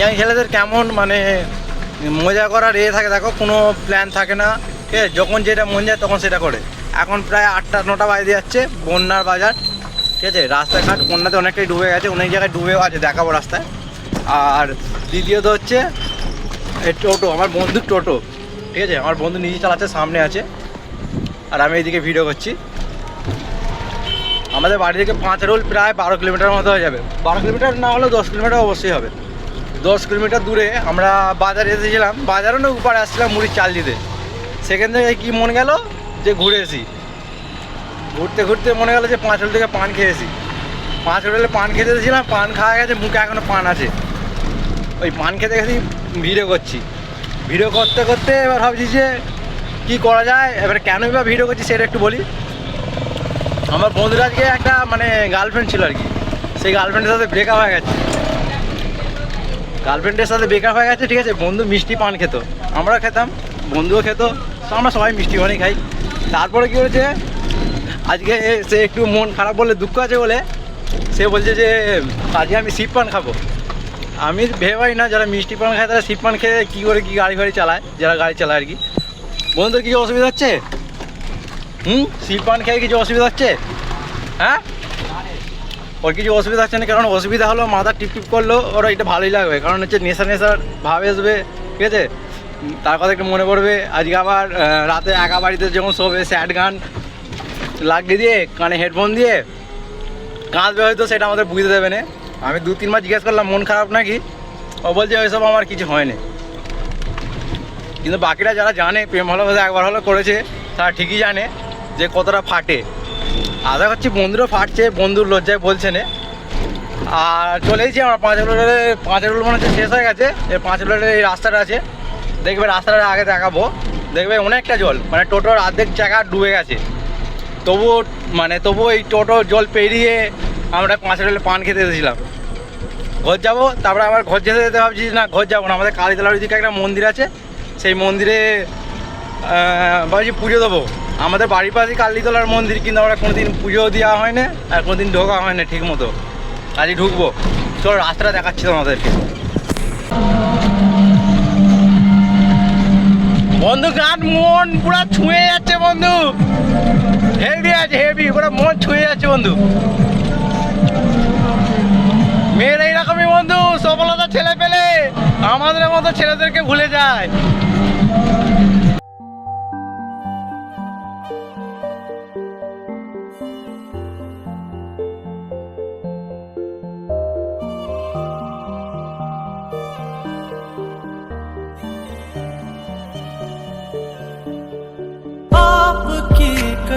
Young ছেলেদের কেমন মানে মজা করার এ থাকে দেখো, কোনো প্ল্যান থাকে না, ঠিক আছে? যখন যেটা মন যায় তখন সেটা করে। এখন প্রায় আটটা, নটা বাজে যাচ্ছে, বন্যার বাজার, ঠিক আছে? রাস্তাঘাট বন্যাতে অনেকটাই ডুবে গেছে, অনেক জায়গায় ডুবেও আছে, দেখাবো রাস্তায়। আর দ্বিতীয়ত হচ্ছে, এই টোটো, আমার বন্ধুর টোটো, ঠিক আছে? আমার বন্ধু নিজে চালাচ্ছে, সামনে আছে। আর আমি এইদিকে ভিডিও করছি। আমাদের বাড়ি থেকে পাঁচ রোল প্রায় বারো কিলোমিটার মতো হয়ে যাবে। বারো কিলোমিটার না হলেও দশ কিলোমিটার অবশ্যই হবে। দশ কিলোমিটার দূরে আমরা বাজারে এসেছিলাম। বাজারও না উপরে আসছিলাম মুড়ির চাল দিতে। সেখান থেকে কি মনে গেল যে ঘুরে এসি ঘুরতে ঘুরতে মনে গেলো যে পাঁচ হোটেল থেকে পান খেয়েছি। পাঁচ হোটেলে পান খেতে এসেছিলাম, পান খাওয়া গেছে, মুখে এখনও পান আছে। ওই পান খেতে গেছি ভিডিও করছি। ভিডিও করতে করতে এবার ভাবছি যে কী করা যায়? এবার কেনই বা ভিডিও করছি সেটা একটু বলি। আমার বন্ধুরা আজকে একটা মানে গার্লফ্রেন্ড ছিল আর কি। সেই গার্লফ্রেন্ডের সাথে ব্রেকআপ হয়ে গেছে। গার্লফ্রেন্ডের সাথে বেকার হয়ে গেছে, ঠিক আছে? বন্ধু মিষ্টি পান খেত আমরা খেতাম, বন্ধুও খেত, তো আমরা সবাই মিষ্টি পানি খাই। তারপরে কী হয়েছে? আজকে সে একটু মন খারাপ বলে, দুঃখ আছে বলে, সে বলছে যে, আজকে আমি শিব পান খাব। আমি ভেবাই না, যারা মিষ্টি পান খায়, তারা শিব পান খেয়ে কী করে কী গাড়ি ফাড়ি চালায়, যারা গাড়ি চালায় আর কি। বন্ধুদের কিছু অসুবিধা হচ্ছে? হুম? শিব পান খেয়ে কিছু অসুবিধা হচ্ছে? হ্যাঁ? ওর কিছু অসুবিধা হচ্ছে না, কারণ অসুবিধা হলো মাথা টিপ টিপ করল ওরা এটা ভালোই লাগবে, কারণ হচ্ছে নেশা নেশার ভাব আসবে, ঠিক আছে? তার কথা একটু মনে পড়বে, আজকে আবার রাতে একা বাড়িতে যখন শোবে স্যাড গান লাগিয়ে দিয়ে, কানে হেডফোন দিয়ে, কাঁদবে হয়তো, সেটা আমাদের বুঝতে দেবে না। আমি দু তিনবার জিজ্ঞেস করলাম, মন খারাপ নাকি? ও বলছে, ওইসব আমার কিছু হয়নি কিন্তু বাকিরা যারা জানে, প্রেম ভালোবাসা একবার হলো করেছে, তারা ঠিকই জানে যে কতটা ফাটে। আশা করছি বন্ধুরও ফাটছে, বন্ধুর লজ্জায় বলছে না। আর চলে এসেছি আমার পাঁচ রোডের পাঁচ রোড মনে হচ্ছে শেষ হয়ে গেছে। এই পাঁচ রোডের এই রাস্তাটা আছে। দেখবে রাস্তাটা আগে দেখাবো। দেখবে অনেকটা জল মানে টোটোর অর্ধেক জায়গা ডুবে গেছে। তবুও মানে তবু এই টোটো জল পেরিয়ে আমরা পাঁচ রোডে পান খেতে এসেছিলাম। ঘর যাব, তারপরে আবার ঘর যেতে যেতে ভাবছি না, ঘর যাব না। আমাদের কালীতলার ওইদিকে একটা মন্দির আছে। সেই মন্দিরে ভাবছি পুজো দেবো। আমাদের বাড়ির পাশে কালীতলার মন্দির, কিন্তু আমরা কোনোদিন পুজো দেওয়া হয় না আর কোনোদিন ঢোকা হয় না ঠিক মতো আজই ঢুকবো। চলো, রাস্তাটা দেখাচ্ছি তোমাদেরকে। বন্ধু গান মন পুরো ছুঁয়ে যাচ্ছে বন্ধু। হেভি আছে, হেভি, পুরো মন ছুঁয়ে যাচ্ছে বন্ধু। মেয়ের এইরকমই বন্ধু, সফলতা ছেলে পেলে আমাদের মতো ছেলেদেরকে ভুলে যায়।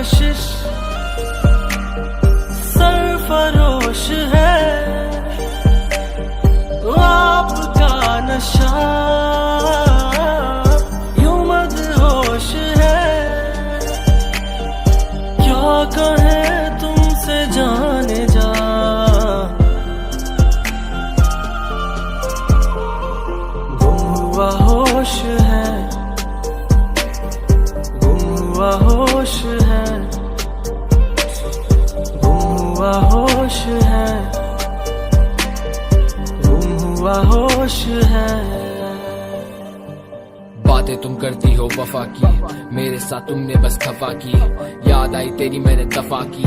कशिश। सरफरोश है। आपका नशा। खफा की याद आई तेरी मैंने दफा की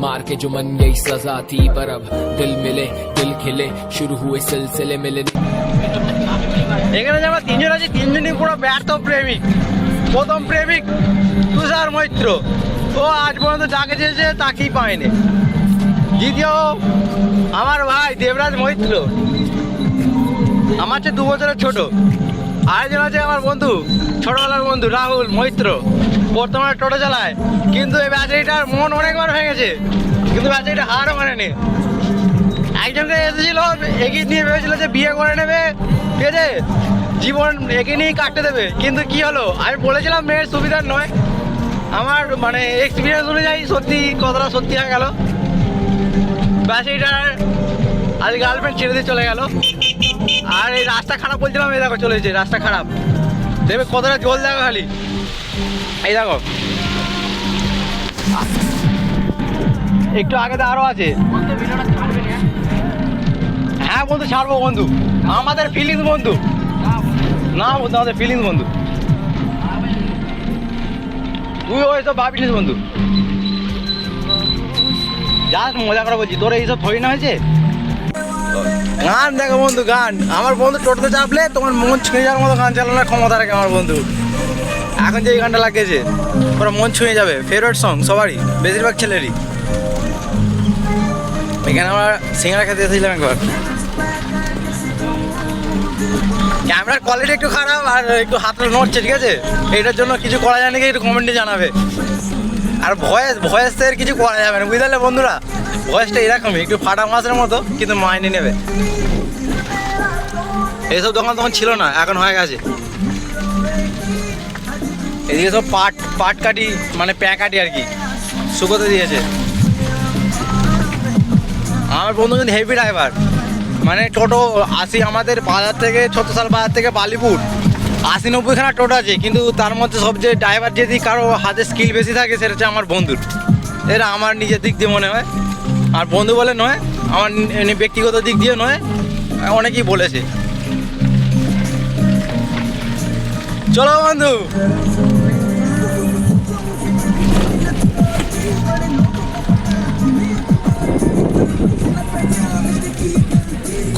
मार के जो मन यही सजा थी पर अब दिल मिले दिल खिले शुरू हुए सिलसिले मिले এখানে যে আমরা তিনজন আছি তিনজনই পুরো ব্যর্থ প্রেমিক প্রথম প্রেমিক তুষার মৈত্র ও আজ পর্যন্ত যাকে চেয়েছে তাকেই পায়নি দ্বিতীয় আমার ভাই দেবরাজ মৈত্র আমার চেয়ে দু বছরের ছোট আরেকজন আছে আমার বন্ধু ছোটবেলার বন্ধু রাহুল মৈত্র বর্তমানে টোটো চালায়। কিন্তু এই ব্যাটারিটার মন অনেকবার হয়ে গেছে। কিন্তু ব্যাটারিটা হারও মানেনি একজনকে এসেছিল, এগিয়ে নিয়ে ভেবেছিল যে বিয়ে করে নেবে। ঠিক আছে? জীবন একে নিয়েই কাটতে দেবে। কিন্তু কি হলো? আমি বলেছিলাম মেয়ের সুবিধার নয়। আমার মানে এক্সপিরিয়েন্স অনুযায়ী সত্যি কথাটা সত্যি হয়ে গেল। ব্যাস এইটার আজ গার্লফ্রেন্ড ছেড়ে দিয়ে চলে গেল। আর এই রাস্তা খারাপ বলছিলাম, এই দেখো চলেছে রাস্তা খারাপ। দেখবে কতটা জল দেখো খালি এই দেখো। একটু আগে তো আরও আছে। হ্যাঁ বন্ধু, ছাড়বো বন্ধু। আমাদের ফিলিংস বন্ধু। না বন্ধু, আমাদের ফিলিংস বন্ধু। তুই ওইসব ভাবিনিস বন্ধু। জাস্ট মজা করে বলছি, তোর এইসব থই না হয়েছে? গান দেখো বন্ধু, গান। আমার বন্ধু টোটোতে চাপলে তোমার মন ছুঁয়ে যাওয়ার মতো গান চালানোর ক্ষমতা রাখে আমার বন্ধু। এখন যে গানটা লাগিয়েছে, পুরো মন ছুঁয়ে যাবে। ফেভারিট সং সবারই, বেশিরভাগ ছেলেরই। এখানে আমরা সিঙ্গারা খেতে এসেছিলাম একবার। ক্যামেরার কোয়ালিটি একটু খারাপ আর একটু হাতটা নড়ছে, ঠিক আছে? এটার জন্য কিছু করা যায় নাকি একটু কমেন্টে জানাবে। আর ভয়েস ভয়েস ভয়েসের কিছু করা যাবে না বুঝলে বন্ধুরা? ভয়েসটা এরকমই, একটু ফাটা মাছের মতো, কিন্তু মাইনে নেবে। এইসব দোকান তখন ছিল না, এখন হয়ে গেছে। এদিকে সব পাট পাট কাটি মানে প্যা কাটি আর কি, শুকোতে দিয়েছে। আমার বন্ধু কিন্তু হেভি ড্রাইভার মানে টোটো আসি আমাদের বাজার থেকে ছত্রসাল বাজার থেকে বালিপুর, আশি নব্বইখানা টোটো আছে, কিন্তু তার মধ্যে সবচেয়ে ড্রাইভার যদি কারও হাতে স্কিল বেশি থাকে, সেটা হচ্ছে আমার বন্ধুর এটা আমার নিজের দিক দিয়ে মনে হয়। আর বন্ধু বলে নয়, আমার ব্যক্তিগত দিক দিয়ে নয়, অনেকেই বলেছে। চলো বন্ধু।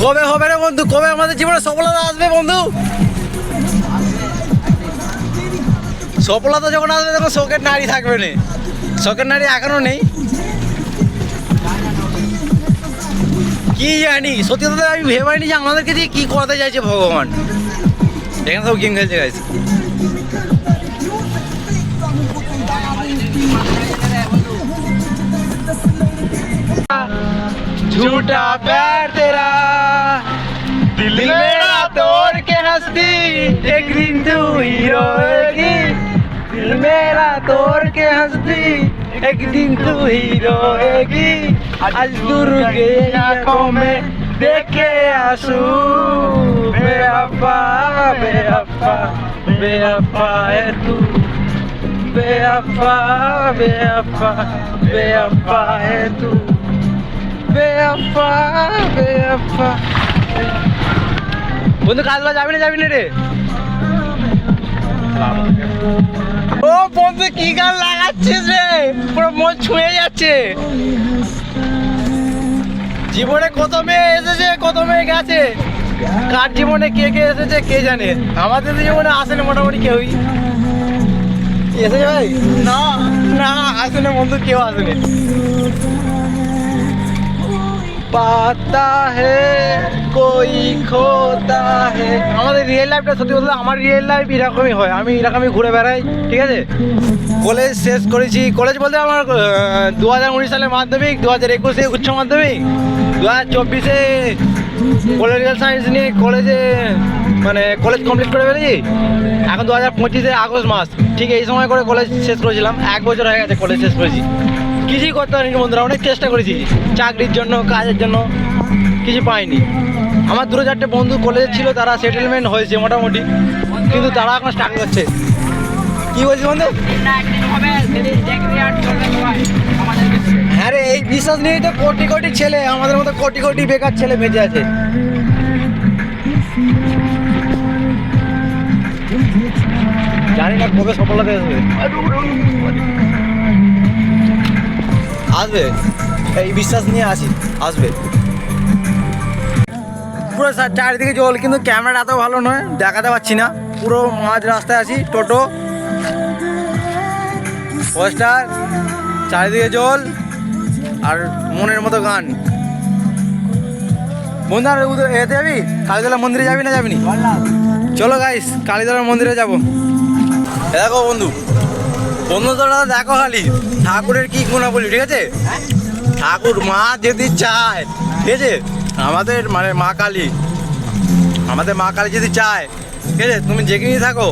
কবে হবে রে বন্ধু? কবে আমাদের জীবনে সফলতা আসবে বন্ধু? সফলতা যখন আসবে তখন শোকের নারী থাকবে না। শোকের নারী এখনও নেই। কি জানি? সত্যি কথা আমি ভেবে পাইনি যে আমাদেরকে দিয়ে কি করাতে চাইছে ভগবান। এখানে সব গেম খেলছে গাইছে झूठा प्यार तेरा। दिल मेरा तोड़ के हंस दी एक दिन तू ही। रोएगी दिल मेरा तोड़ के हंस दी एक दिन तू ही। रोएगी आज दूर गई आँखों में देखे आँसू। बेअपा बेअपा बेअपा है तू। बेअपा बेअपा बेअपा है तू। বন্ধু, কাজ কাজলা যাবি না যাবি না রে? ও বন্ধু, কি গান লাগাচ্ছিস রে? পুরো মন ছুঁয়ে যাচ্ছে। জীবনে কত মেয়ে এসেছে, কত মেয়ে গেছে? কার জীবনে কে কে এসেছে, কে জানে? আমাদের জীবনে আসেনি মোটামুটি কেউই। এসেছে ভাই? না না, আসেনি বন্ধু, কেউ আসেনি। পাতা হে, কই খোতা হে। আমাদের রিয়েল লাইফটা সত্যি বলতে আমার রিয়েল লাইফ এরকমই হয়। আমি এরকমই ঘুরে বেড়াই, ঠিক আছে? কলেজ শেষ করেছি। কলেজ বলতে আমার দু হাজার উনিশ সালে মাধ্যমিক দু হাজার একুশে উচ্চ মাধ্যমিক দু হাজার চব্বিশে পলিটিক্যাল সায়েন্স নিয়ে কলেজে মানে কলেজ কমপ্লিট করে ফেলেছি এখন দু হাজার পঁচিশে আগস্ট মাস। ঠিক এই সময় করে কলেজ শেষ করেছিলাম। এক বছর হয়ে গেছে কলেজ শেষ করেছি। কিছুই করতে পারিনি বন্ধুরা, অনেক চেষ্টা করেছি চাকরির জন্য, কাজের জন্য, কিছু পাইনি। আমার দুটো চারটে বন্ধু কলেজে ছিল, তারা সেটেলমেন্ট হয়েছে মোটামুটি, কিন্তু তারা এখন স্টার্ট করছে কি বলছি বন্ধু? হ্যাঁ রে এই বিশ্বাস নিয়েই তো কোটি কোটি ছেলে, আমাদের মতো কোটি কোটি বেকার ছেলে বেঁচে আছে। জানি না কবে সফলতা আসবে আসবে। এই বিশ্বাস নিয়ে আসি আসবে। পুরো চারিদিকে জল কিন্তু ক্যামেরা এত ভালো নয় দেখাতে পাচ্ছি না। পুরো মাঝ রাস্তায় আছি টোটো পোস্টার চারিদিকে জল আর মনের মতো গান। বন্ধু আর উদয়- এতে যাবি? কালীতলা মন্দিরে যাবি না যাবি নি চলো গাইস কালীতলা মন্দিরে যাব। দেখো বন্ধু বন্ধু তোরা দেখো খালি, ঠাকুরের কি গুণা বলি ঠিক আছে? ঠাকুর মা যদি চায়, ঠিক আছে? আমাদের মানে মা কালী, আমাদের মা কালী যদি চায়, ঠিক আছে? তুমি যেখানেই থাকো,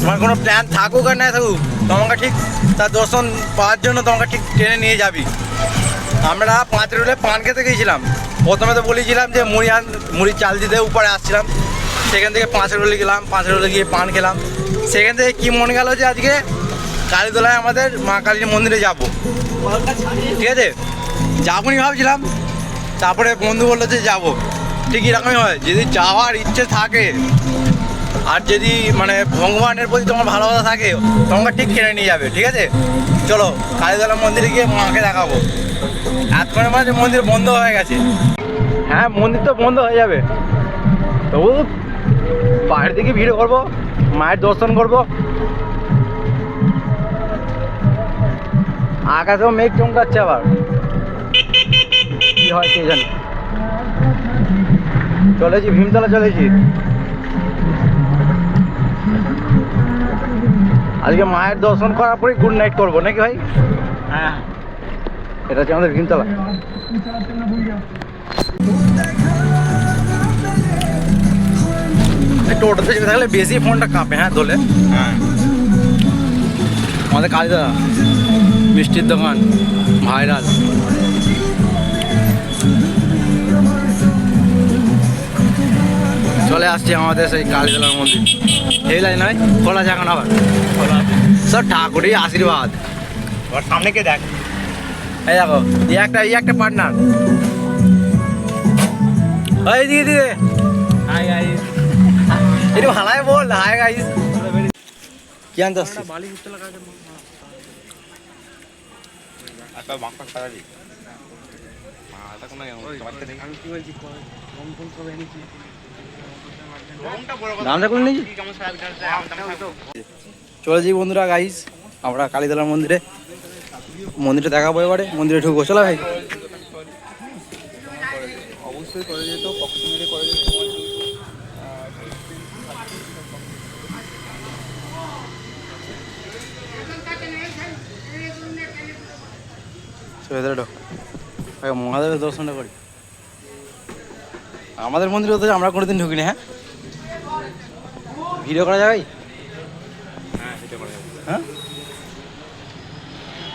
তোমার কোনো প্ল্যান থাকুক আর না থাকুক, তোমাকে ঠিক তার দর্শন পাওয়ার জন্য তোমাকে ঠিক ট্রেনে নিয়ে যাবি। আমরা পাঁচ রোডে পান খেতে গিয়েছিলাম। প্রথমে তো বলেছিলাম যে মুড়ি আন, মুড়ি চাল দিতে উপরে আসছিলাম। সেখান থেকে পাঁচ রোডে গেলাম, পাঁচ রোডে গিয়ে পান খেলাম। সেখান থেকে কি মনে গেল যে আজকে কালীতলায় আমাদের মা কালীর মন্দিরে যাব। ঠিক আছে? যাবনি ভাবছিলাম। তারপরে বন্ধু বলল যে যাব। ঠিক এরকমই হয়। যদি যাওয়ার ইচ্ছে থাকে, আর যদি মানে ভগবানের প্রতি তোমার ভালোবাসা থাকে, তোমাকে ঠিক কিনে নিয়ে যাবে। ঠিক আছে? চলো কালীতলা মন্দিরে গিয়ে মাকে দেখাবো। এতক্ষণের মাঝে মন্দির বন্ধ হয়ে গেছে। হ্যাঁ মন্দির তো বন্ধ হয়ে যাবে। তবু বাইরে থেকে ভিড় করব, মায়ের দর্শন করব। আকাশেও মেঘ চমকাচ্ছে আবার। কি হয় কে জানে? চলেছি ভীমতলা চলেছি। আজকে মায়ের দর্শন করার পরে গুড নাইট করব নাকি ভাই? হ্যাঁ। এটা হচ্ছে আমাদের ভীমতলা। টোটোতে চেপে থাকলে বেশি ফোনটা কাঁপে হ্যাঁ দোলে? হ্যাঁ। আমাদের কালীদাদা মিষ্টির দোকান ভাইরাল। চলে আসছে আমাদের সেই কালীতলার মন্দির। এই লাইন নয় খোলা আছে এখন আবার। সব ঠাকুরই আশীর্বাদ। সামনে কে দেখ? এই দেখো এই একটা এই একটা পার্টনার। এই দিকে দিকে হাই গাইস একটু ভালাই বল হাই গাইস কি আনতে আসছিস? বাঁকা খাওয়া দি মাথা কোনো বাচ্চা নেই আমি কি বলছি কম কম সব এনেছি। দামটা করে নিয়েছি চলে যাই বন্ধুরা গাইস আমরা কালীতলা মন্দিরে। মন্দিরে দেখাবো এবারে মন্দিরে ঢুকবো। চলো ভাই অবশ্যই করে যেত পক্ষ মেরে করে যেত চলো ভেতরে ঢোক। আগে মহাদেবের দর্শনটা করি। আমাদের মন্দিরে তো আমরা কোনোদিন ঢুকিনি হ্যাঁ? ভিডিও করা যাবে? হ্যাঁ সেটা করে যাব। হ্যাঁ?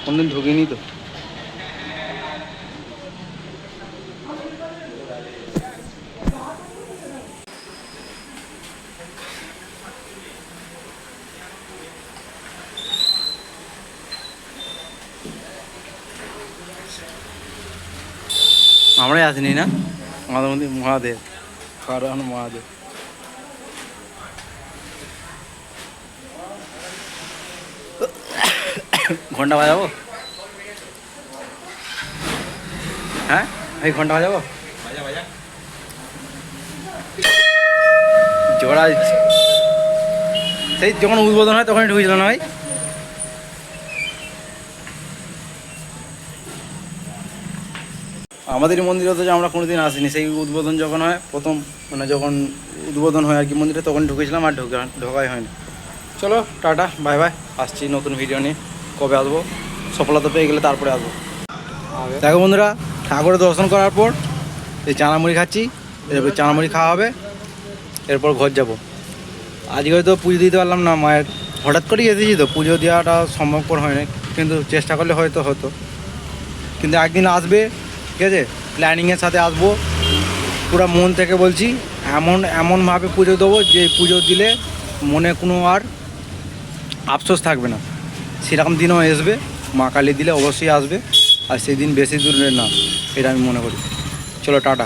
কোনদিন ঢুকিনি তো। আমরাই আসিনি না? আমাদের মধ্যে মহাদেব, কারণ মহাদেব। ঘণ্টা বাজাবো? হ্যাঁ? ভাই, ঘণ্টা বাজাবো? বাজা বাজা জোড়া সেই যখন উদ্বোধন হয় তখনই ঢুকেছিল না ভাই? আমাদের মন্দিরে তো যে আমরা কোনোদিন আসিনি, সেই উদ্বোধন যখন হয়, প্রথম মানে যখন উদ্বোধন হয় আর কি মন্দিরে, তখন ঢুকেছিলাম আর ঢুকে ঢোকাই হয়নি। চলো, টাটা বাই বাই আসছি নতুন ভিডিও নিয়ে। কবে আসব? সফলতা পেয়ে গেলে তারপরে আসব। দেখো বন্ধুরা, ঠাকুরের দর্শন করার পর এই চানামুড়ি খাচ্ছি, এরপর চানামুড়ি খাওয়া হবে, এরপর ঘর যাব। আজকে হয়তো পুজো দিতে পারলাম না, মায়ের। হঠাৎ করেই এসেছি তো, পুজো দেওয়াটা সম্ভবপর হয় না কিন্তু চেষ্টা করলে হয়তো হতো। কিন্তু একদিন আসবে ঠিক আছে? প্ল্যানিংয়ের সাথে আসব। পুরো মন থেকে বলছি, এমন, এমনভাবে পুজো দেবো যে পুজো দিলে মনে কোনো আর আফসোস থাকবে না। সেরকম দিনও আসবে, মা কালী দিলে অবশ্যই আসবে, আর সেদিন বেশি দূরে না, এটা আমি মনে করি। চলো, টাটা।